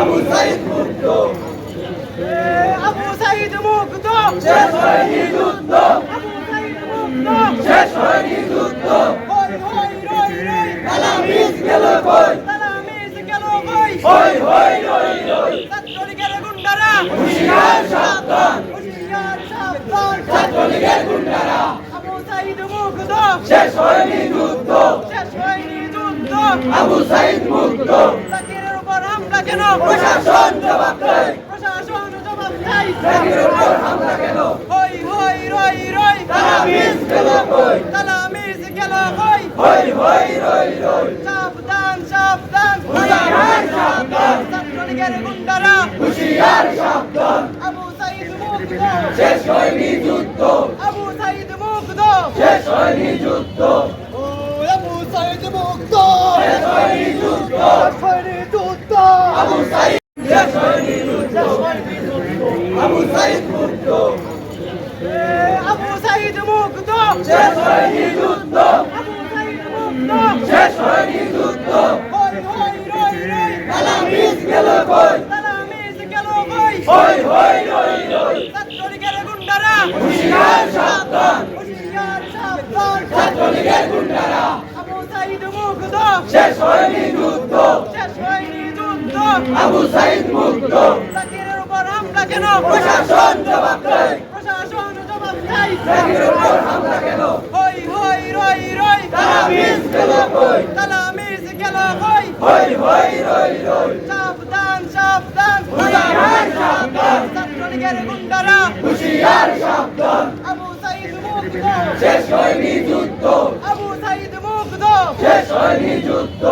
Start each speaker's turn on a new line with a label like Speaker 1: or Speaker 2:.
Speaker 1: আবু সাইদ মুক্ত
Speaker 2: আবু সাইদ মুক্ত
Speaker 1: শেষ হয়নি যুদ্ধ
Speaker 2: আবু সাইদ মুক্ত
Speaker 1: শেষ হয়নি যুদ্ধ
Speaker 2: হই হই রই
Speaker 1: হয়নি যুদ্ধ
Speaker 2: শেষ হয়নি যুদ্ধ
Speaker 1: আবু সাইদ মুক্ত
Speaker 2: জাকিরের উপর হামলা কেন
Speaker 1: প্রশাসন জবাব দেয়।
Speaker 2: প্রশাসন জবাব চাই
Speaker 1: জাকিরের উপর হামলা কেন?
Speaker 2: হই হই রই রই।
Speaker 1: তালামিজ গেল কই?
Speaker 2: তালামিস গেল কই?
Speaker 1: হই হই রই রই।
Speaker 2: সাবধান সাবধান।
Speaker 1: হুশিয়ার সাবধান।
Speaker 2: ছাত্রলীগের গুন্ডারা।
Speaker 1: হুশিয়ার সাবধান।
Speaker 2: আবু সাইদ মুক্ত
Speaker 1: শেষ হয়নি যুদ্ধ।
Speaker 2: আবু সাইদ মুক্ত
Speaker 1: শেষ হয়নি যুদ্ধ।
Speaker 2: ও আবু সাইদ মুক্ত
Speaker 1: শেষ হয়নি যুদ্ধ
Speaker 2: হয়নি যুদ্ধ
Speaker 1: আবু সাইদ শেষ হয়নি যুদ্ধ আবু সাইদ মুক্ত
Speaker 2: এ, আবু সাইদ মুক্ত
Speaker 1: শেষ হয়নি যুদ্ধ। শেষ হয়নি যুদ্ধ।
Speaker 2: রই
Speaker 1: তালামিজ গেল কই হই হই রই রই হুশিয়ার সাবধান ছাত্রলীগের গুন্ডারা শেষ হয়নি যুদ্ধ আবু সাইদ মুক্ত প্রশাসন জবাব দেয়।
Speaker 2: প্রশাসন জবাব চাই
Speaker 1: হামলা কেন?
Speaker 2: হই হই রই রই।
Speaker 1: তালামিজ গেল কই?
Speaker 2: তালামিস গেল কই?
Speaker 1: হই হই রই রই।
Speaker 2: সাবধান সাবধান।
Speaker 1: হুশিয়ার সাবধান।
Speaker 2: ছাত্রলীগের গুন্ডারা।
Speaker 1: হুশিয়ার সাবধান।
Speaker 2: আবু সাইদ
Speaker 1: শেষ হয়নি যুদ্ধ।
Speaker 2: আবু সাইদ মুক্ত
Speaker 1: শেষ হয়নি যুদ্ধ।